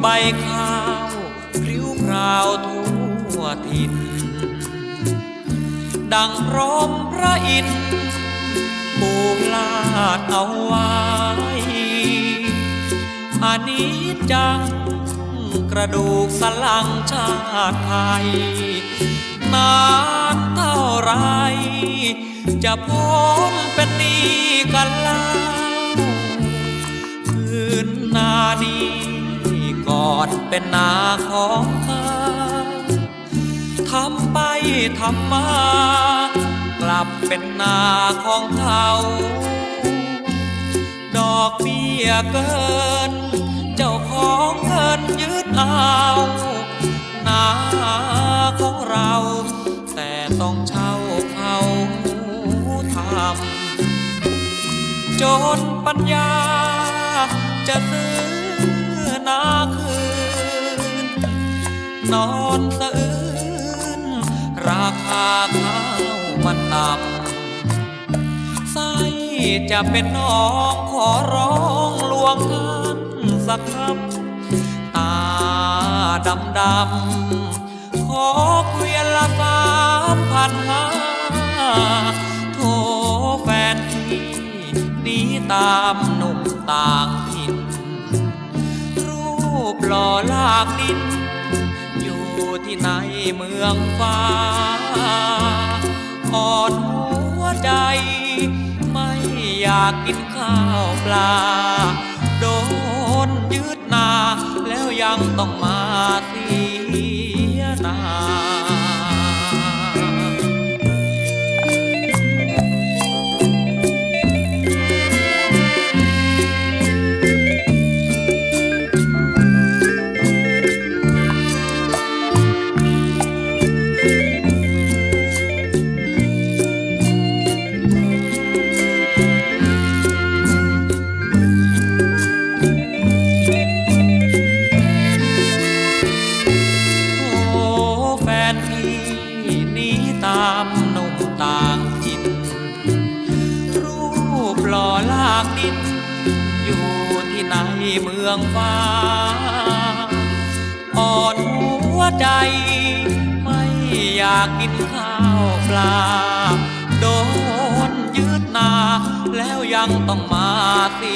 ใบข้าวพริ้วพราวทั่วถิ่นดังร่มพระอินทร์ปูลาดเอาไว้อันนี้จังกระดูกสลังชาติไทย นานเท่าไร จะพ้นเป็นนี้กันเล่าคืนนานี้่อนเป็นนาของข้าทำไปทำมา กลับเป็นนาของเขาดอกเบี้ยเกิน เจ้าของเงินยึดเอานาของเรา แต่ต้องเช่าเขาทำจนปัญญาจะซื้อนาค นอนสะอื้นราคาข้าวมันต่ำไส้จะเป็นน้องขอร้องลวงท่านสักคำตาดำดำขอเกวียนละสามพันห้าโทแฟนพี่หนีตามหนุ่มต่างถิ่นรูปหล่อลากดิน ที่ในเมืองฟ้า อ่อนหัวใจ ไม่อยากกินข้าวปลา โดนยึดนา แล้วยังต้องมาเสียากดิน อยู่ที่ไหนเมืองฟ้า อ่อนหัวใจ ไม่อยากกินข้าวปลา โดนยืดนา แล้วยังต้องมาสี